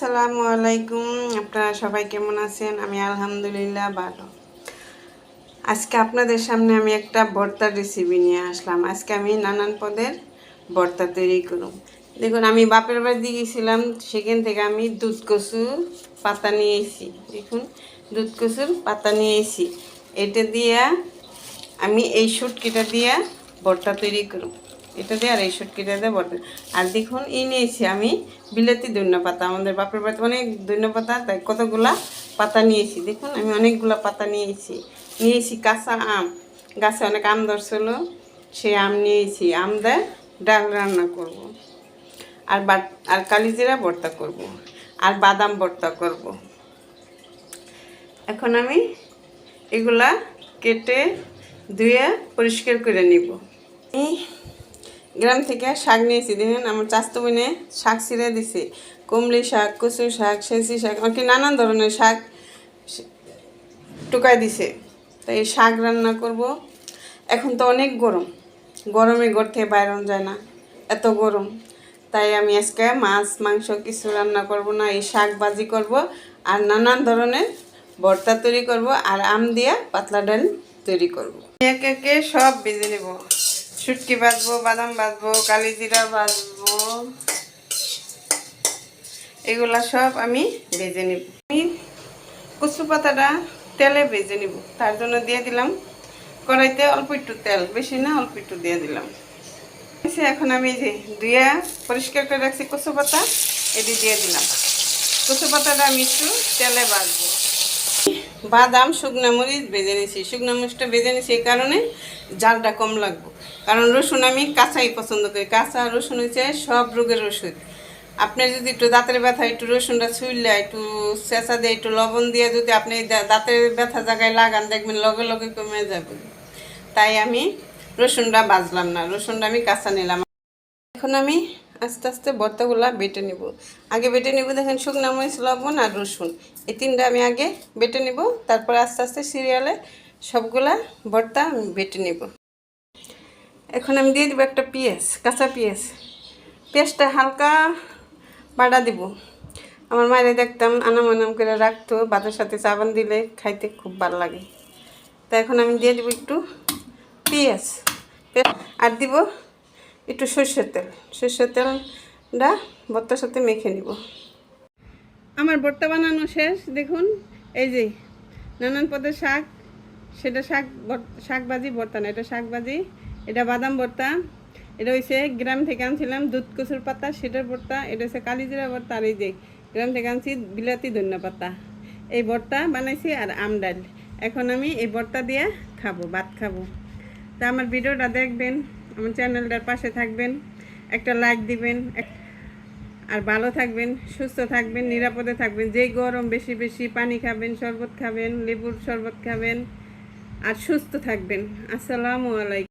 আসসালামু আলাইকুম আপনারা সবাই কেমন আছেন? আমি আলহামদুলিল্লাহ ভালো। আজকে আপনাদের সামনে আমি একটা ভর্তার রেসিপি নিয়ে আসলাম। আজকে আমি নানান পদের ভর্তা তৈরি করুম দেখুন, আমি বাপের বাড়ি দিয়ে গেছিলাম সেখান থেকে আমি দুধ কচু পাতা নিয়ে এসেছি। দেখুন, দুধ কচুর পাতা নিয়ে এসেছি। এটা দিয়া আমি এই শুটকিটা দিয়া ভর্তা তৈরি করুম এটা দিয়ে আর এই শুটকিটা দিয়ে ভর্তা আর দেখুন, এই নিয়েছি আমি বিলাতি ধন্য পাতা আমাদের বাপের বাড়িতে অনেক ধন্য পাতা তাই কতগুলা পাতা নিয়েছি। দেখুন, আমি অনেকগুলা পাতা নিয়েছি। নিয়েছি কাঁচা আম। গাছে অনেক আম ধরছিল, সেই আম নিয়েছি। আম দেয় ডাল রান্না করব। আর বা আর কালিজিরা ভর্তা করব। আর বাদাম ভর্তা করব। এখন আমি এগুলা কেটে ধুয়ে পরিষ্কার করে নিব। এই গ্রাম থেকে শাক নিয়েছি, দেখেন আমার চাস্তো বোনে শাক ছিঁড়ে দিছে। কুমলি শাক কচু শাক, সেঁচি শাক আমাকে নানান ধরনের শাক টুকাই দিছে। তাই এই শাক রান্না করব। এখন তো অনেক গরম। গরমে ঘর থেকে বাইরন যায় না। এত গরম। তাই আমি আজকে মাছ, মাংস কিছু রান্না করব না, এই শাক ভাজি করব আর নানান ধরনের ভর্তা তৈরি করব আর আম দিয়া পাতলা ডাল তৈরি করব। একে একে সব ভেজে নেব। শুটকি বাজবো, বাদাম বাজবো কালি জিরা বাজবো। এগুলা সব আমি ভেজে নিব। আমি কচু পাতাটা তেলে ভেজে নিব। তার জন্য দিয়ে দিলাম কড়াইতে অল্প একটু তেল, বেশি না, অল্প একটু দিয়ে দিলাম। এখন আমি যে ধুয়া পরিষ্কার করে রাখছি কচু পাতা, এটি দিয়ে দিলাম। কচু পাতাটা আমি একটু তেলে বাজবো। বাদাম, শুকনা মরিচ ভেজে নিয়েছি শুকনা মরিচটা ভেজে নিয়েছি এই কারণে জালটা কম লাগবে। কারণ রসুন আমি কাঁচাই পছন্দ করি। কাঁচা রসুন হচ্ছে সব রোগের ওষুধ। আপনি যদি একটু দাঁতের ব্যথা, একটু রসুনটা ছুইলে, একটু চেঁচা দিয়ে, একটু লবণ দিয়ে যদি আপনি দাঁতের ব্যথা জায়গায় লাগান, দেখবেন লগে লগে কমে যাবে। তাই আমি রসুনটা বাজলাম না। রসুনটা আমি কাঁচা নিলাম। এখন আমি আস্তে আস্তে ভর্তাগুলা বেটে নিব। আগে বেটে নিব দেখেন শুকনো মরিচ, লবণ আর রসুন। এই তিনটা আমি আগে বেটে নিব। তারপর আস্তে আস্তে সিরিয়ালে সবগুলা ভর্তা আমি বেটে নিব। এখন আমি দিয়ে দিব একটা পেঁয়াজ, কাঁচা পেঁয়াজ। পেঁয়াজটা হালকা বাটা দিব। আমার মায়ের দেখতাম আনাম আনাম করে রাখতো ভাতের সাথে চাবান দিলে খাইতে খুব ভালো লাগে। তা এখন আমি দিয়ে দিব একটু পেঁয়াজ। আর দিব একটু সর্ষের তেল। সর্ষের তেলটা ভর্তার সাথে মেখে নিব। আমার ভর্তা বানানো শেষ, দেখুন। এই যে নানান পদের শাক, সেটা শাক শাক ভাজি ভর্তা না, এটা শাক ভাজি এটা বাদাম ভর্তা, এটা হয়েছে গ্রাম থেকে আনছিলাম দুধ কচুর পাতা, সেটার ভর্তা, এটা হচ্ছে কালিজিরা ভর্তা, আর এই যে গ্রাম থেকে আনছি বিলাতি ধন্য পাতা। এই ভর্তা বানাইছি আর আম ডাল। এখন আমি এই ভর্তা দিয়ে খাব, ভাত খাব। তা আমার ভিডিওটা দেখবেন, আমার চ্যানেলটার পাশে থাকবেন, একটা লাইক দিবেন আর ভালো থাকবেন, সুস্থ থাকবেন, নিরাপদে থাকবেন, যেই গরম বেশি বেশি পানি খাবেন, শরবত খাবেন, লেবুর শরবত খাবেন, আর সুস্থ থাকবেন। আসসালামু আলাইকুম।